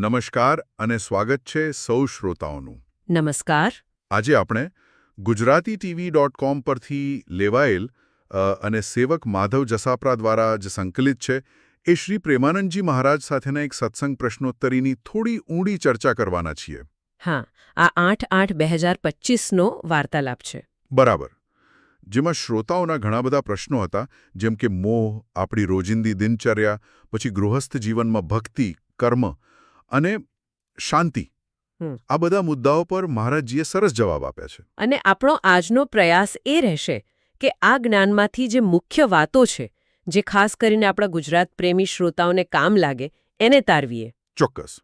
નમસ્કાર અને સ્વાગત છે સૌ શ્રોતાઓનું. નમસ્કાર. આજે આપણે ગુજરાતી ટીવી ડોટ કોમ પરથી લેવાયેલ અને સેવક માધવ જસાપરા દ્વારા જે સંકલિત છે એ શ્રી પ્રેમાનંદજી મહારાજ સાથેના એક સત્સંગ પ્રશ્નોત્તરીની થોડી ઊંડી ચર્ચા કરવાના છીએ. હા આ આઠ આઠ બે હજાર પચીસનો વાર્તાલાપ છે. બરાબર. જેમાં શ્રોતાઓના ઘણા બધા પ્રશ્નો હતા જેમ કે મોહ આપણી રોજિંદી દિનચર્યા પછી ગૃહસ્થ જીવનમાં ભક્તિ કર્મ અને શાંતિ. આ બધા મુદ્દાઓ પર મહારાજજીએ સરસ જવાબ આપ્યા છે. અને આપણો આજનો પ્રયાસ એ રહેશે કે આ જ્ઞાનમાંથી જે મુખ્ય વાતો છે જે ખાસ કરીને આપણા ગુજરાત પ્રેમી શ્રોતાઓને કામ લાગે એને તારવીએ. ચોક્કસ.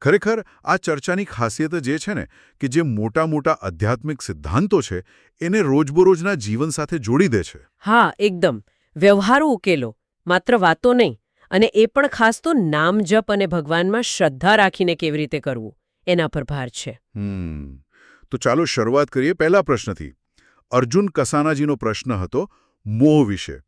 ખરેખર આ ચર્ચાની ખાસિયત જ છે ને કે જે મોટા મોટા આધ્યાત્મિક સિદ્ધાંતો છે એને રોજબરોજના જીવન સાથે જોડી દે છે. હા એકદમ. વ્યવહારો ઉકેલો માત્ર વાતો નહીં. અને એ પણ ખાસ તો નામ જપ અને ભગવાનમાં શ્રદ્ધા રાખીને કેવી રીતે કરવું એના પર ભાર છે. તો ચાલો શરૂઆત કરીએ પહેલા પ્રશ્નથી. અર્જુન કસાનાજીનો પ્રશ્ન હતો મોહ વિશે.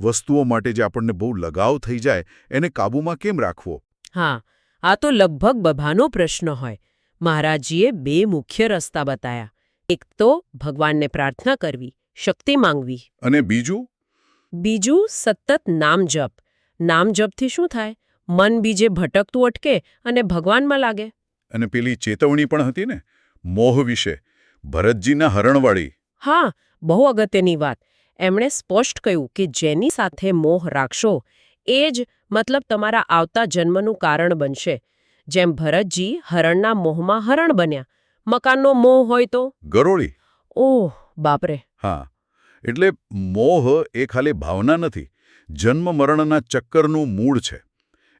વસ્તુઓ માટે જે આપણને બહુ લગાવ થઈ જાય એને કાબૂમાં કેમ રાખવો? હા આ તો લગભગ બભાનો પ્રશ્ન હોય. મહારાજજીએ બે મુખ્ય રસ્તા બતાયા. એક તો ભગવાનને પ્રાર્થના કરવી શક્તિ માંગવી. અને બીજું? બીજું સતત નામ જપ. નામ જપથી શું થાય? મન બીજે ભટકતું અટકે અને ભગવાનમાં લાગે. અને પેલી ચેતવણી પણ હતી ને? મોહ વિશે. ભરતજીના હરણવાળી. હા બહુ અગત્યની વાત. એમણે સ્પષ્ટ કહ્યું કે જેની સાથે મોહ રાખશો એ જ મતલબ તમારા આવતા જન્મનું કારણ બનશે. જેમ ભરતજી હરણના મોહમાં હરણ બન્યા. મકાનનો મોહ હોય તો? ગરોળી. ઓહ બાપરે. હા. એટલે મોહ એ ખાલી ભાવના નથી. જન્મ મરણના ચક્કરનું મૂળ છે.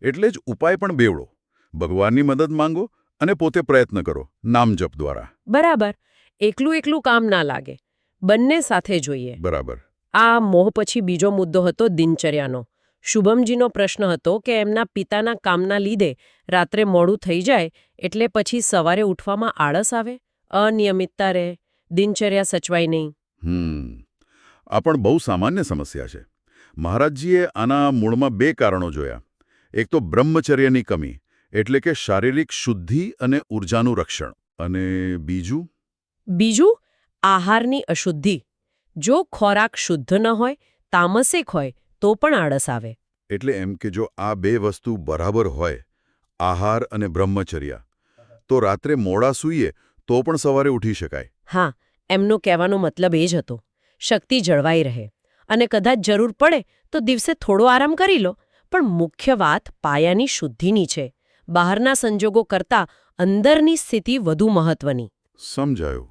એટલે જ ઉપાય પણ બેવડો. ભગવાનની મદદ માંગો અને પોતે પ્રયત્ન કરો નામ જપ દ્વારા. બરાબર. એકલું એકલું કામ ના લાગે. બંને સાથે જોઈએ. બરાબર. આ મોહ પછી બીજો મુદ્દો હતો દિનચર્યાનો. શુભમજીનો પ્રશ્ન હતો કે એમના પિતાના કામના લીધે રાત્રે મોડું થઈ જાય એટલે પછી સવારે ઉઠવામાં આળસ આવે? અનિયમિતતા રહે? દિનચર્યા સચવાય નહીં? હમ. આ પણ બહુ સામાન્ય સમસ્યા છે. મહારાજજીએ આના મૂળમાં બે કારણો જોયા. એક તો બ્રહ્મચર્યની કમી એટલે કે શારીરિક શુદ્ધિ અને ઊર્જાનું રક્ષણ. અને બીજું? બીજું આહારની અશુદ્ધિ. જો ખોરાક શુદ્ધ ન હોય તામસિક હોય તો પણ આળસ આવે. એટલે એમ કે જો આ બે વસ્તુ બરાબર હોય આહાર અને બ્રહ્મચર્યા તો રાત્રે મોડા સૂઈએ તો પણ સવારે ઉઠી શકાય. હા એમનો કહેવાનો મતલબ એ જ હતો. શક્તિ જળવાઈ રહે. અને કદાચ જરૂર પડે તો દિવસે થોડો આરામ કરી લો. પણ મુખ્ય વાત પાયાની શુદ્ધિની છે. બહારના સંજોગો કરતાં અંદરની સ્થિતિ વધુ મહત્વની. સમજાયું.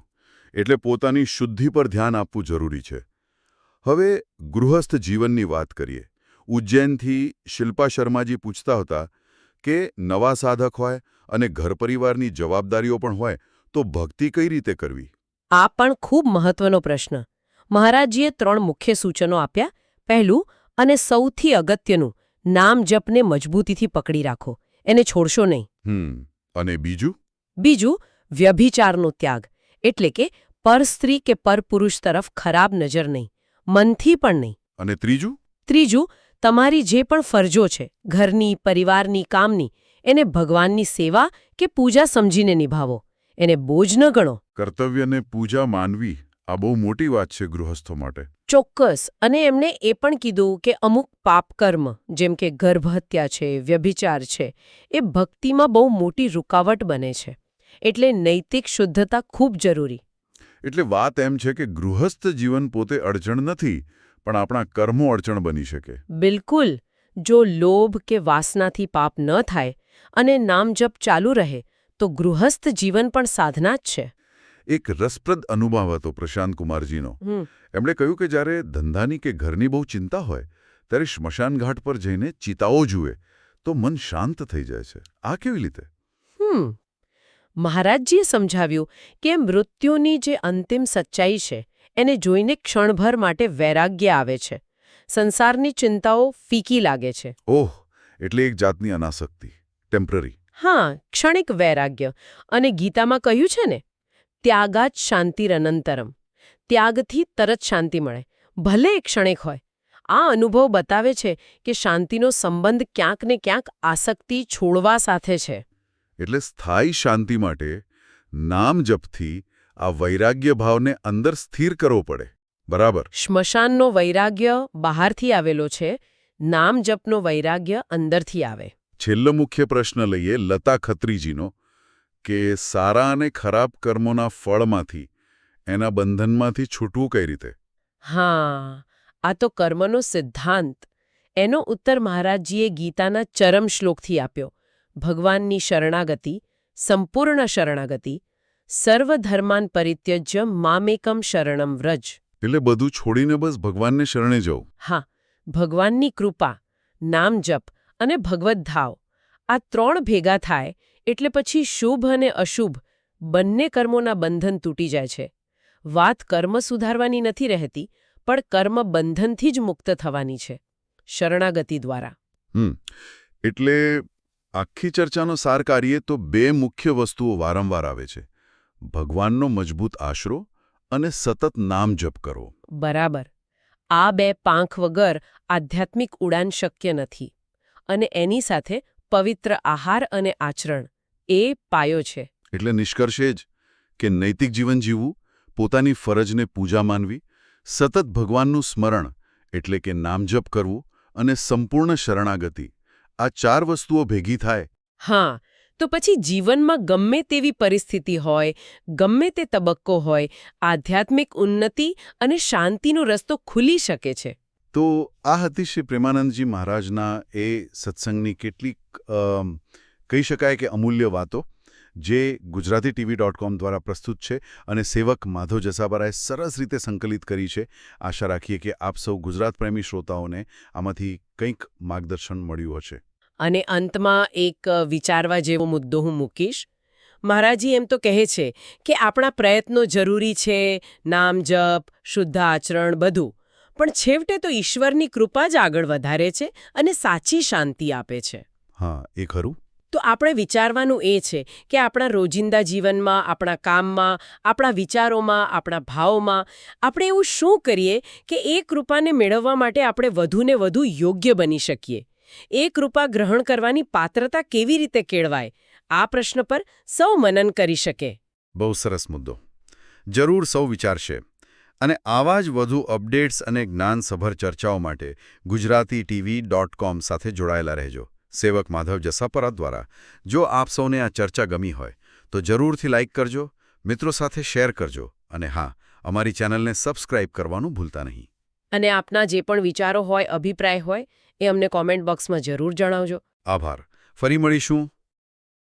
એટલે પોતાની શુદ્ધિ પર ધ્યાન આપવું જરૂરી છે. હવે ગૃહસ્થ જીવનની વાત કરીએ. ઉજ્જૈનથી શિલ્પા શર્માજી પૂછતા હતા કે નવા સાધક હોય અને ઘર પરિવારની જવાબદારીઓ પણ હોય તો ભક્તિ કઈ રીતે કરવી? આ પણ ખૂબ મહત્વનો પ્રશ્ન. મહારાજજીએ ત્રણ મુખ્ય સૂચનો આપ્યા. પહેલું અને સૌથી અગત્યનું નામ જપને મજબૂતીથી પકડી રાખો. એને છોડશો નહીં. અને બીજું? બીજું વ્યભિચારનો ત્યાગ. એટલે કે પર સ્ત્રી કે પર પુરુષ તરફ ખરાબ નજર નહીં. મનથી પણ નહીં. અને ત્રીજું? ત્રીજું તમારી જે પણ ફરજો છે ઘરની પરિવારની કામની એને ભગવાનની સેવા કે પૂજા સમજીને નિભાવો. એને બોજ ન ગણો. કર્તવ્યને પૂજા માનવી. આ બહુ મોટી વાત છે ગૃહસ્થો માટે. ચોક્કસ. અને એમણે એ પણ કીધું કે અમુક પાપકર્મ જેમ કે ગર્ભહત્યા છે વ્યભિચાર છે એ ભક્તિમાં બહુ મોટી રૂકાવટ બને છે. એટલે નૈતિક શુદ્ધતા ખૂબ જરૂરી. એટલે વાત એમ છે કે ગૃહસ્થ જીવન પોતે અડચણ નથી પણ આપણા કર્મો અડચણ બની શકે. બિલકુલ. જો લોભ કે વાસનાથી પાપ ન થાય અને નામ જપ ચાલુ રહે તો ગૃહસ્થ જીવન પણ સાધના જ છે. એક રસપ્રદ અનુભવ હતો પ્રશાંત કુમારજીનો. એમણે કહ્યું કે જ્યારે ધંધાની કે ઘરની બહુ ચિંતા હોય ત્યારે સ્મશાન ઘાટ પર જઈને ચિતાઓ જુએ તો મન શાંત થઈ જાય છે. આ કેવી રીતે? હમ. મહારાજજીએ સમજાવ્યું કે મૃત્યુની જે અંતિમ સચ્ચાઈ છે એને જોઈને ક્ષણભર માટે વૈરાગ્ય આવે છે. સંસારની ચિંતાઓ ફીકી લાગે છે. ઓહ એટલે એક જાતની અનાસક્તિ ટેમ્પરરી. હા ક્ષણિક વૈરાગ્ય. અને ગીતામાં કહ્યું છે ને ત્યાગાત શાંતિરનંતરમ ત્યાગથી તરત શાંતિ મળે. ભલે એ ક્ષણિક હોય. આ અનુભવ બતાવે છે કે શાંતિનો સંબંધ ક્યાંક ને ક્યાંક આસક્તિ છોડવા સાથે છે. એટલે સ્થાયી શાંતિ માટે નામ જપથી આ વૈરાગ્ય ભાવને અંદર સ્થિર કરવો પડે. બરાબર? શ્મશાનનો વૈરાગ્ય બહારથી આવેલો છે. નામ જપનો વૈરાગ્ય અંદરથી આવે. છેલ્લો મુખ્ય પ્રશ્ન લઈએ લતા ખત્રીજીનો. કે સારા અને ખરાબ કર્મોના ફળમાંથી એના બંધનમાંથી છૂટવું કઈ રીતે? હા આ તો કર્મનો સિદ્ધાંત. એનો ઉત્તર મહારાજજીએ ગીતાના ચરમ શ્લોકથી આપ્યો. ભગવાનની શરણાગતિ સંપૂર્ણ શરણાગતિ સર્વધર્માન પરિત્યજ્ય મામેકમ શરણમ વ્રજ. એટલે બધું છોડીને બસ ભગવાનને શરણે જવું? હા ભગવાનની કૃપા નામ જપ અને ભગવદ્ ધાવ. આ ત્રણ ભેગા થાય એટલે પછી શુભ અને અશુભ બંને કર્મોના બંધન તૂટી જાય છે. વાત કર્મ સુધારવાની નથી રહેતી પણ કર્મ બંધનથી જ મુક્ત થવાની છે શરણાગતિ દ્વારા. હમ એટલે આખી ચર્ચાનો સાર કાઢીએ તો બે મુખ્ય વસ્તુઓ વારંવાર આવે છે. ભગવાનનો મજબૂત આશરો અને સતત નામ જપ કરવો. બરાબર. આ બે પાંખ વગર આધ્યાત્મિક ઉડાન શક્ય નથી. અને એની સાથે પવિત્ર આહાર અને આચરણ એ પાયો છે. એટલે નિષ્કર્ષે જ કે નૈતિક જીવન જીવવું પોતાની ફરજને પૂજા માનવી સતત ભગવાનનું સ્મરણ એટલે કે નામજપ કરવું અને સંપૂર્ણ શરણાગતિ આ ચાર વસ્તુઓ ભેગી થાય. હા તો પછી જીવનમાં ગમે તેવી પરિસ્થિતિ હોય ગમે તે તબક્કો હોય આધ્યાત્મિક ઉન્નતિ અને શાંતિનો રસ્તો ખુલી શકે છે. તો આ હતી શ્રી પ્રેમાનંદજી મહારાજના એ સત્સંગની કેટલીક કહી શકાય કે અમૂલ્ય વાતો, જે ગુજરાતી ટીવી ડોટ કોમ દ્વારા પ્રસ્તુત છે અને સેવક માધવ જસાબરાએ સરસ રીતે સંકલિત કરી છે. આશા રાખીએ કે આપ સૌ ગુજરાત પ્રેમી શ્રોતાઓને આમાંથી કંઈક માર્ગદર્શન મળ્યું હશે. અને અંતમાં એક વિચારવા જેવો મુદ્દો હું મૂકીશ. મહારાજી એમ તો કહે છે કે આપણા પ્રયત્નો જરૂરી છે, નામ જપ, શુદ્ધ આચરણ બધું. પણ છેવટે તો ઈશ્વરની કૃપા જ આગળ વધારે છે અને સાચી શાંતિ આપે છે. હા એ ખરું. તો આપણે વિચારવાનું એ છે કે આપણા રોજિંદા જીવનમાં આપણા કામમાં આપણા વિચારોમાં આપણા ભાવોમાં આપણે એવું શું કરીએ કે એ કૃપાને મેળવવા માટે આપણે વધુને વધુ યોગ્ય બની શકીએ? એ કૃપા ગ્રહણ કરવાની પાત્રતા કેવી રીતે કેળવાય? આ પ્રશ્ન પર સૌ મનન કરી શકે. બહુ સરસ મુદ્દો. જરૂર સૌ વિચારશે. અને આવા જ વધુ અપડેટ્સ અને જ્ઞાનસભર ચર્ચાઓ માટે ગુજરાતી ટીવી ડોટ કોમ સાથે જોડાયેલા રહેજો. સેવક માધવ જસાપરા દ્વારા જો આપ સૌને આ ચર્ચા ગમી હોય તો જરૂરથી લાઇક કરજો મિત્રો સાથે શેર કરજો અને હા અમારી ચેનલને સબસ્ક્રાઇબ કરવાનું ભૂલતા નહીં. અને આપના જે પણ વિચારો હોય અભિપ્રાય હોય એ અમને કોમેન્ટ બોક્સમાં જરૂર જણાવજો. આભાર. ફરી મળીશું.